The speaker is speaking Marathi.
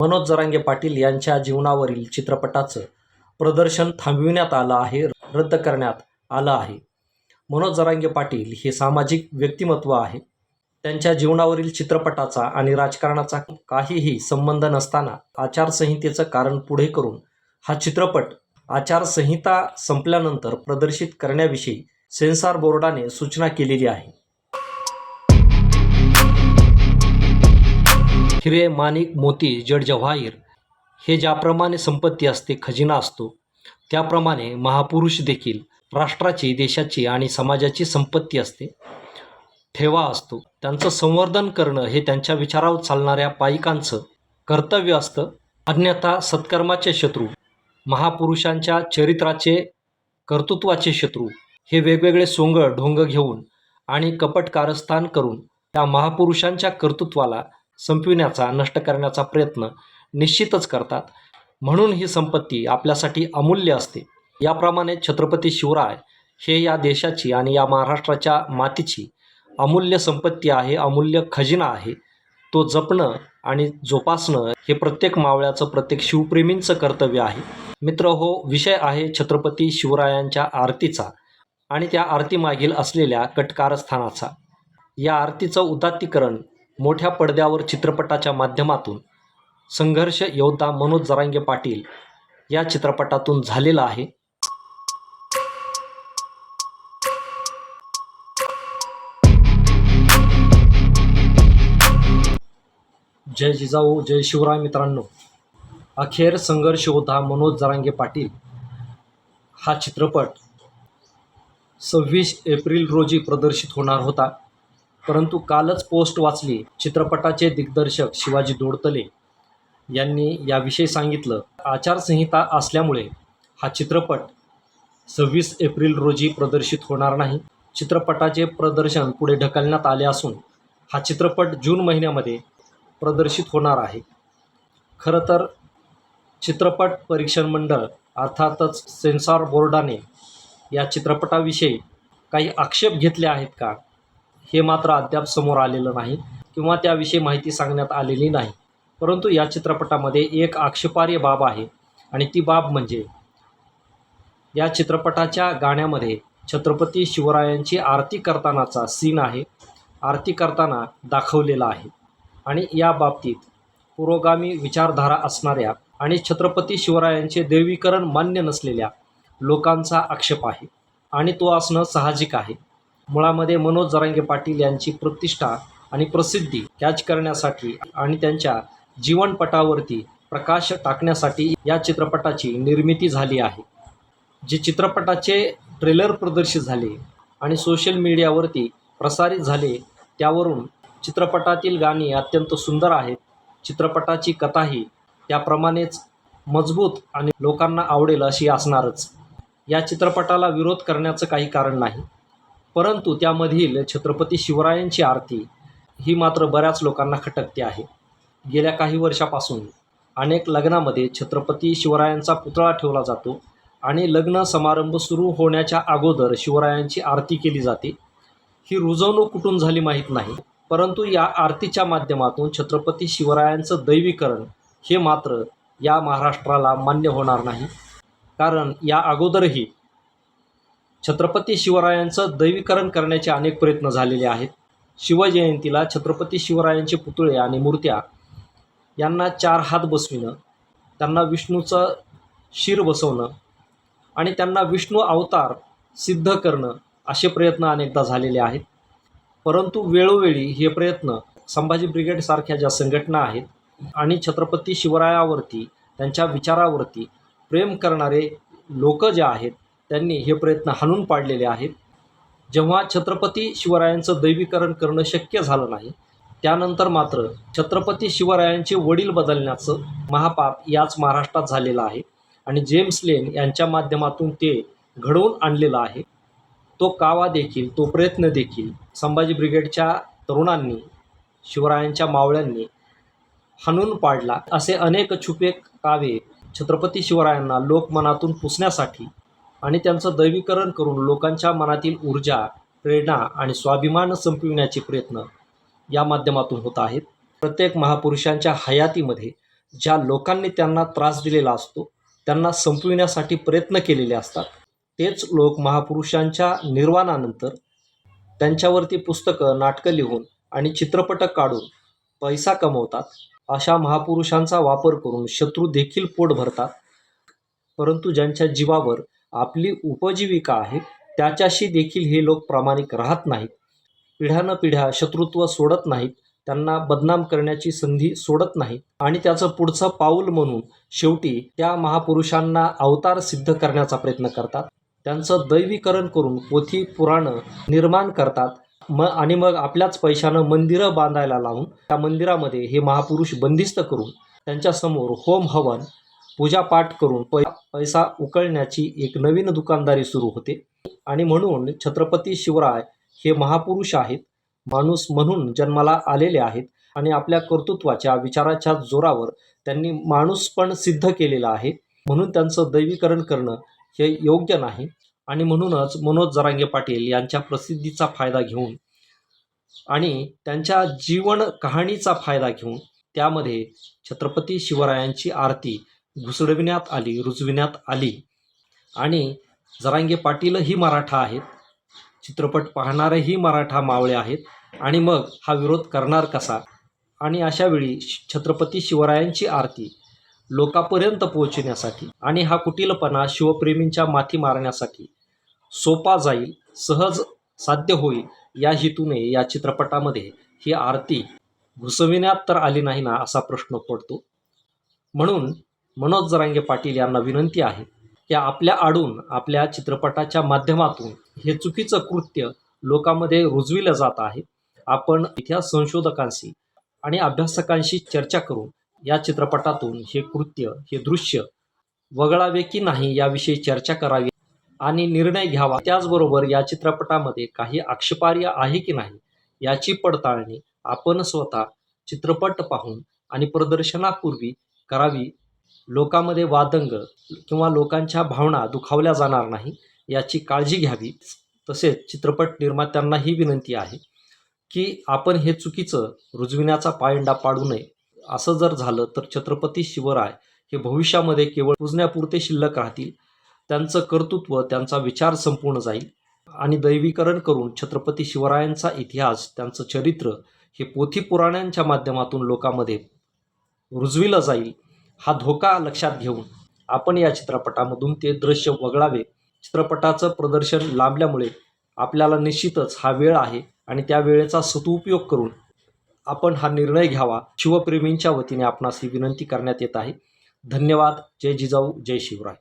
मनोज जरांगे पाटील यांच्या जीवनावरील चित्रपटाचं प्रदर्शन थांबविण्यात आलं आहे रद्द करण्यात आलं आहे. मनोज जरांगे पाटील हे सामाजिक व्यक्तिमत्व आहे. त्यांच्या जीवनावरील चित्रपटाचा आणि राजकारणाचा काहीही संबंध नसताना आचारसंहितेचं कारण पुढे करून हा चित्रपट आचारसंहिता संपल्यानंतर प्रदर्शित करण्याविषयी सेन्सॉर बोर्डाने सूचना केलेली आहे. हिरे माणिक मोती जड जवाहीर हे ज्याप्रमाणे संपत्ती असते खजिना असतो त्याप्रमाणे महापुरुष देखील राष्ट्राची देशाची आणि समाजाची संपत्ती असते ठेवा असतो. त्यांचं संवर्धन करणं हे त्यांच्या विचारावर चालणाऱ्या पायिकांचं कर्तव्य असतं. अन्यथा सत्कर्माचे शत्रू महापुरुषांच्या चरित्राचे कर्तृत्वाचे शत्रू हे वेगवेगळे सोंग ढोंग घेऊन आणि कपट कारस्थान करून त्या महापुरुषांच्या कर्तृत्वाला संपविण्याचा नष्ट करण्याचा प्रयत्न निश्चितच करतात. म्हणून ही संपत्ती आपल्यासाठी अमूल्य असते. याप्रमाणे छत्रपती शिवराय हे या देशाची आणि या महाराष्ट्राच्या मातीची अमूल्य संपत्ती आहे अमूल्य खजिना आहे. तो जपणं आणि जोपासणं हे प्रत्येक मावळ्याचं प्रत्येक शिवप्रेमींचं कर्तव्य आहे. मित्र हो विषय आहे छत्रपती शिवरायांच्या आरतीचा आणि त्या आरतीमागील असलेल्या कटकारस्थानाचा. या आरतीचं उदात्तीकरण मोठ्या पडद्यावर चित्रपटाच्या माध्यमातून संघर्ष योद्धा मनोज जरांगे पाटील या चित्रपटातून झालेला आहे. जय जिजाऊ जय शिवराय मित्रांनो. अखेर संघर्ष योद्धा मनोज जरांगे पाटील हा चित्रपट सव्वीस एप्रिल रोजी प्रदर्शित होणार होता. परंतु कालच पोस्ट वाचली चित्रपटाचे दिग्दर्शक शिवाजी दोडतले यांनी याविषयी सांगितलं. आचारसंहिता असल्यामुळे हा चित्रपट सव्वीस एप्रिल रोजी प्रदर्शित होणार नाही. चित्रपटाचे प्रदर्शन पुढे ढकलण्यात आले असून हा चित्रपट जून महिन्यामध्ये प्रदर्शित होणार आहे. खरं तर चित्रपट परीक्षण मंडळ अर्थातच सेन्सॉर बोर्डाने या चित्रपटाविषयी काही आक्षेप घेतले आहेत का? हे मात्र अद्याप समोर आलेलं नाही किंवा त्याविषयी माहिती सांगण्यात आलेली नाही. परंतु या चित्रपटामध्ये एक आक्षेपार्ह बाब आहे आणि ती बाब म्हणजे या चित्रपटाच्या गाण्यामध्ये छत्रपती शिवरायांची आरती करतानाचा सीन आहे. आरती करताना दाखवलेला आहे. आणि या बाबतीत पुरोगामी विचारधारा असणाऱ्या आणि छत्रपती शिवरायांचे देवीकरण मान्य नसलेल्या लोकांचा आक्षेप आहे. आणि तो असणं साहजिक आहे. मुळामध्ये मनोज जरांगे पाटील यांची प्रतिष्ठा आणि प्रसिद्धी कॅच करण्यासाठी आणि त्यांच्या जीवनपटावरती प्रकाश टाकण्यासाठी या चित्रपटाची निर्मिती झाली आहे. जे चित्रपटाचे ट्रेलर प्रदर्शित झाले आणि सोशल मीडियावरती प्रसारित झाले त्यावरून चित्रपटातील गाणी अत्यंत सुंदर आहेत. चित्रपटाची कथाही त्याप्रमाणेच मजबूत आणि लोकांना आवडेल अशी असणारच. या चित्रपटाला विरोध करण्याचं काही कारण नाही. परंतु त्यामधील छत्रपती शिवरायांची आरती ही मात्र बऱ्याच लोकांना खटकते आहे. गेल्या काही वर्षापासून अनेक लग्नामध्ये छत्रपती शिवरायांचा पुतळा ठेवला जातो आणि लग्न समारंभ सुरू होण्याच्या अगोदर शिवरायांची आरती केली जाते. ही रुजवणूक कुठून झाली माहीत नाही परंतु या आरतीच्या माध्यमातून छत्रपती शिवरायांचं दैवीकरण हे मात्र या महाराष्ट्राला मान्य होणार नाही. कारण या अगोदरही छत्रपती शिवरायांचं दैवीकरण करण्याचे अनेक प्रयत्न झालेले आहेत. शिवजयंतीला छत्रपती शिवरायांचे पुतळे आणि मूर्त्या यांना चार हात बसविणं त्यांना विष्णूचं शिर बसवणं आणि त्यांना विष्णू अवतार सिद्ध करणं असे प्रयत्न अनेकदा झालेले आहेत. परंतु वेळोवेळी हे प्रयत्न संभाजी ब्रिगेडसारख्या ज्या संघटना आहेत आणि छत्रपती शिवरायावरती त्यांच्या विचारावरती प्रेम करणारे लोक जे आहेत त्यांनी हे प्रयत्न हाणून पाडलेले आहेत. जेव्हा छत्रपती शिवरायांचं दैवीकरण करणं शक्य झालं नाही त्यानंतर मात्र छत्रपती शिवरायांचे वडील बदलण्याचं महापाप याच महाराष्ट्रात झालेलं आहे आणि जेम्स लेन यांच्या माध्यमातून ते घडवून आणलेलं आहे. तो कावा देखील तो प्रयत्न देखील संभाजी ब्रिगेडच्या तरुणांनी शिवरायांच्या मावळ्यांनी हाणून पाडला. असे अनेक छुपे कावे छत्रपती शिवरायांना लोकमनातून पुसण्यासाठी आणि त्यांचं दैवीकरण करून लोकांच्या मनातील ऊर्जा प्रेरणा आणि स्वाभिमान संपविण्याचे प्रयत्न या माध्यमातून होत आहेत. प्रत्येक महापुरुषांच्या हयातीमध्ये ज्या लोकांनी त्यांना त्रास दिलेला असतो त्यांना संपविण्यासाठी प्रयत्न केलेले असतात. तेच लोक महापुरुषांच्या निर्वाणानंतर त्यांच्यावरती पुस्तकं नाटकं लिहून आणि चित्रपट काढून पैसा कमवतात. अशा महापुरुषांचा वापर करून शत्रू देखील पोट भरतात. परंतु ज्यांच्या जीवावर आपली उपजीविका आहे त्याच्याशी देखील हे लोक प्रामाणिक राहत नाहीत. पिढ्यानं पिढ्या शत्रुत्व सोडत नाहीत त्यांना बदनाम करण्याची संधी सोडत नाहीत आणि त्याचं पुढचं पाऊल म्हणून शेवटी त्या महापुरुषांना अवतार सिद्ध करण्याचा प्रयत्न करतात. त्यांचं दैवीकरण करून पोथी पुराणं निर्माण करतात. म आणि मग आपल्याच पैशानं मंदिरं बांधायला लावून त्या मंदिरामध्ये हे महापुरुष बंदिस्त करून त्यांच्यासमोर होम हवन पूजापाठ करून पै पैसा उकळण्याची एक नवीन दुकानदारी सुरू होते. आणि म्हणून छत्रपती शिवराय हे महापुरुष आहेत माणूस म्हणून जन्माला आलेले आहेत आणि आपल्या कर्तृत्वाच्या विचाराच्या जोरावर त्यांनी माणूस पण सिद्ध केलेला आहे. म्हणून त्यांचं दैवीकरण करणं हे योग्य नाही. आणि म्हणूनच मनोज जरांगे पाटील यांच्या प्रसिद्धीचा फायदा घेऊन आणि त्यांच्या जीवन कहाणीचा फायदा घेऊन त्यामध्ये छत्रपती शिवरायांची आरती घुसडविण्यात आली रुजविण्यात आली. आणि जरांगे पाटीलही मराठा आहेत. चित्रपट पाहणारेही मराठा मावळे आहेत. आणि मग हा विरोध करणार कसा? आणि अशावेळी छत्रपती शिवरायांची आरती लोकापर्यंत पोहोचण्यासाठी आणि हा कुटीलपणा शिवप्रेमींच्या माथी मारण्यासाठी सोपा जाईल सहज साध्य होईल या हेतूने या चित्रपटामध्ये ही आरती घुसविण्यात तर आली नाही ना असा प्रश्न पडतो. म्हणून मनोज जरांगे पाटील यांना विनंती आहे की आपल्या आडून आपल्या चित्रपटाच्या माध्यमातून हे चुकीचं कृत्य लोकांमध्ये रुजविलं जात आहे. आपण इतिहास संशोधकांशी आणि अभ्यासकांशी चर्चा करून या चित्रपटातून हे कृत्य हे दृश्य वगळावे की नाही याविषयी चर्चा करावी आणि निर्णय घ्यावा. त्याचबरोबर या चित्रपटामध्ये काही आक्षेपार्ह आहे की नाही याची पडताळणी आपण स्वतः चित्रपट पाहून आणि प्रदर्शनापूर्वी करावी लोकांमध्ये वादंग किंवा लोकांच्या भावना दुखावल्या जाणार नाही याची काळजी घ्यावी. तसेच चित्रपट निर्मात्यांना ही विनंती आहे की आपण हे चुकीचं रुजविण्याचा पायंडा पाडू नये. असं जर झालं तर छत्रपती शिवराय हे भविष्यामध्ये केवळ पुजण्यापुरते शिल्लक राहतील. त्यांचं कर्तृत्व त्यांचा विचार संपूर्ण जाईल. आणि दैवीकरण करून छत्रपती शिवरायांचा इतिहास त्यांचं चरित्र हे पोथी पुराणांच्या माध्यमातून लोकांमध्ये रुजविलं जाईल. हा धोका लक्षात घेऊन आपण या चित्रपटामधून ते दृश्य वगळावे. चित्रपटाचं प्रदर्शन लांबल्यामुळे आपल्याला निश्चितच हा वेळ आहे आणि त्या वेळेचा सदुपयोग करून आपण हा निर्णय घ्यावा. शिवप्रेमींच्या वतीने आपणास ही विनंती करण्यात येत आहे. धन्यवाद. जय जिजाऊ. जय शिवराय.